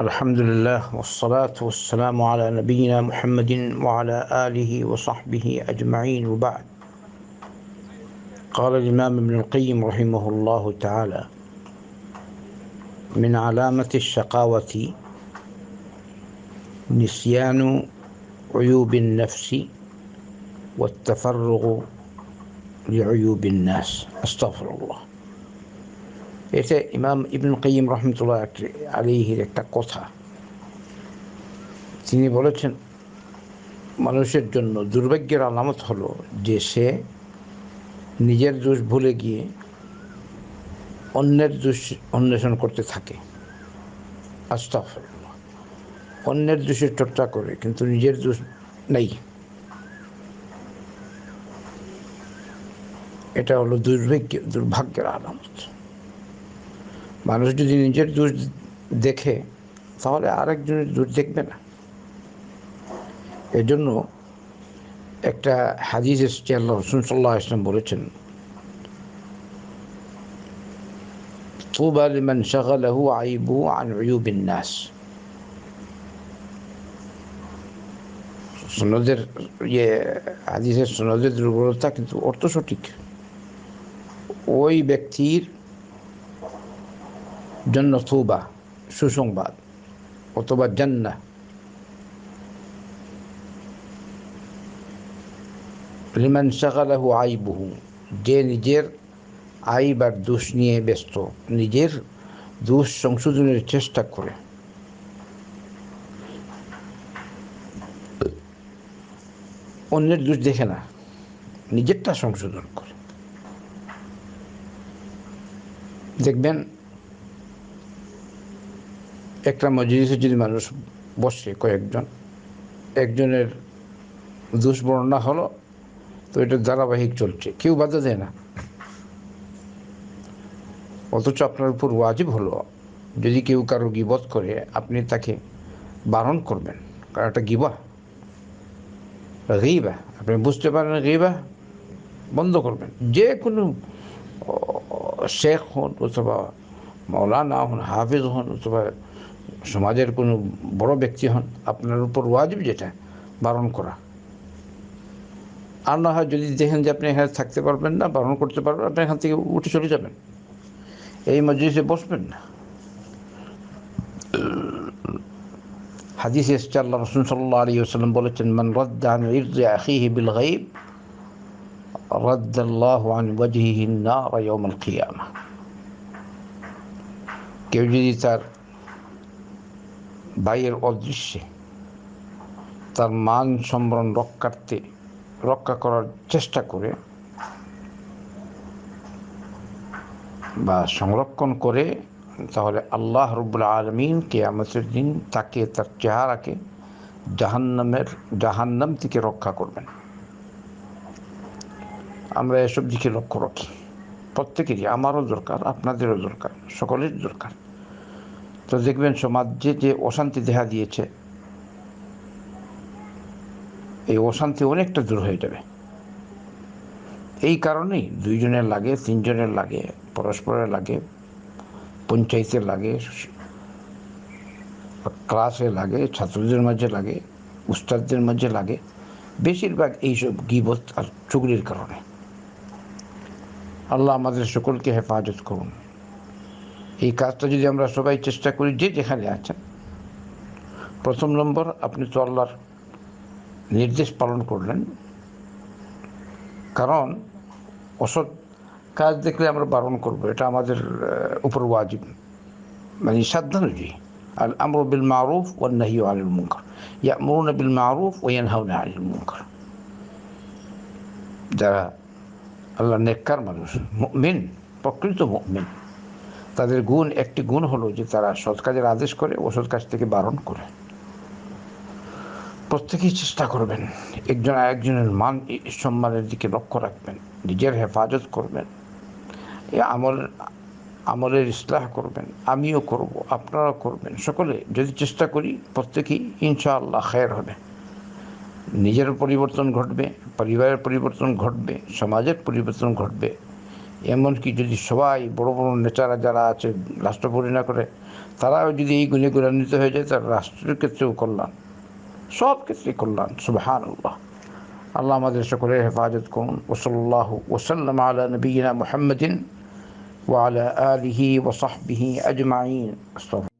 الحمد لله والصلاة والسلام على نبينا محمد وعلى آله وصحبه أجمعين وبعد. قال الإمام ابن القيم رحمه الله تعالى من علامة الشقاوة نسيان عيوب النفس والتفرغ لعيوب الناس. أستغفر الله. এটা ইমাম ইবন কাইম রহমতুল্লাহ আলিহির একটা কথা। তিনি বলেছেন, মানুষের জন্য দুর্ভাগ্যের আলামত হলো যে সে নিজের দোষ ভুলে গিয়ে অন্যের দোষ অন্বেষণ করতে থাকে। আস্তাফরুল্লাহ অন্যের দোষের চর্চা করে, কিন্তু নিজের দোষ নেই। এটা হলো দুর্ভাগ্য, দুর্ভাগ্যের আলামত। মানুষ যদি নিজের দোষ দেখে তাহলে আরেকজনের দোষ দেখবে না এজন্য একটা হাদিস এসছে আল্লাহ রসুন সাল্লাহ ইসলাম বলেছেন طوبى لمن شغله عيبه عن عيوب الناس সনদের ইয়ে হাদিসের সনদের দুর্বলতা কিন্তু অর্থ সঠিক ওই ব্যক্তির জন্য থুবা সুসংবাদ অথবা জান্না লিমান শাকালাহু আইবুহু, যে নিজের আইব আর দোষ নিয়ে ব্যস্ত, নিজের দোষ সংশোধনের চেষ্টা করে। অন্যের দোষ দেখে না, নিজেরটা সংশোধন করে। দেখবেন একটা মজলিসে যদি মানুষ বসে কয়েকজন, একজনের দোষ বর্ণনা হলো, তো এটা ধারাবাহিক চলছে। কেউ বাধা দেয় না। অথচ আপনার উপর ওয়াজিব হলো, যদি কেউ কারও গিবত করে, আপনি তাকে বারণ করবেন। কারণ একটা গিবা। গিবা। আপনি বুঝতে পারেন গিবা? বন্ধ করবেন। যে কোনো শেখ হন অথবা মৌলানা হন, হাফিজ হন অথবা সমাজের কোনো বড় ব্যক্তি হন, আপনার উপর ওয়াজিব যেটা, বারণ করা। আর না হয় যদি দেখেন যে আপনি এখানে থাকতে পারবেন না, বারণ করতে পারবেন, আপনি এখান থেকে উঠে চলে যাবেন। এই মজলিসে বসবেন না। হাদিস এসছে, আল্লাহ রসুন সাল্লাহ আলী ওসাল্লাম বলেছেন, মান রদ্দান ইরজে আখিহি বিল গাইব রদ্দাল্লাহ আন ওয়াজহিহি নার ইয়াউমাল কিয়ামা কেউ যদি তার ভাইয়ের অদৃশ্যে তার মান সম্বরণ রক্ষার্থে রক্ষা করার চেষ্টা করে বা সংরক্ষণ করে, তাহলে আল্লাহ রব্বুল আলমিন কেয়ামতের দিন তাকে তার চেহারাকে জাহান্নামের, জাহান্নাম থেকে রক্ষা করবেন। আমরা এসব দিকে লক্ষ্য রাখি। প্রত্যেকেরই আমারও দরকার, আপনাদেরও দরকার সকলের দরকার। তো দেখবেন সমাজে যে অশান্তি দেখা দিয়েছে, এই অশান্তি অনেকটা দূর হয়ে যাবে। এই কারণেই দুইজনের লাগে, তিনজনের লাগে, পরস্পরের লাগে, পঞ্চায়েতের লাগে, ক্লাসে লাগে, ছাত্রদের মাঝে লাগে, উস্তাদদের মাঝে লাগে, বেশিরভাগ এইসব গিবত আর চুগলির কারণে। আল্লাহ আমাদের সকলকে হেফাজত করুন। এই কাজটা যদি আমরা সবাই চেষ্টা করি, যে যেখানে আছেন, প্রথম নম্বর, আপনি তো আল্লাহর নির্দেশ পালন করলেন। কারণ, অসৎ কাজ দেখলে আমরা বারণ করব, এটা আমাদের উপর ওয়াজিব। মানে সাধ্যানুযায়ী আল আমর বিল মারুফ ও নাহি আলিল মুঙ্কর ইয়ামরুন বিল মারুফ ও ইয়ানহাউনা আলিল মুঙ্কর যারা আল্লাহ নেককার মানুষ মিন প্রকৃত মিন তাদের গুণ একটি গুণ হলো যে তারা সৎ কাজের আদেশ করে অসৎ কাজ থেকে বারণ করে। প্রত্যেকেই চেষ্টা করবেন একজন আরেকজনের মান সম্মানের দিকে লক্ষ্য রাখবেন, নিজের হেফাজত করবেন, এ আমল, আমলের ইসলাহ করবেন, আমিও করব, আপনারাও করবেন। সকলে যদি চেষ্টা করি, প্রত্যেকেই ইনশাআল্লাহ খায়ের হবে। নিজের পরিবর্তন ঘটবে, পরিবারের পরিবর্তন ঘটবে, সমাজের পরিবর্তন ঘটবে। এমনকি যদি সবাই বড় বড় নেতারা যারা আছে, রাষ্ট্র পরিণা করে, তারাও যদি এই গুণে গুণান্বিত হয়ে যায়, তার রাষ্ট্রের ক্ষেত্রেও কল্যাণ। সব ক্ষেত্রে কল্যাণ সুবহান আল্লাহ আল্লাহ আমাদের সকলের হেফাজত করুন। ওসল্লাহ ওসাল্লাম আলা নবীনা মোহাম্মদিন ওয়ালা আলিহি ওসাহবিহি আজমাইন।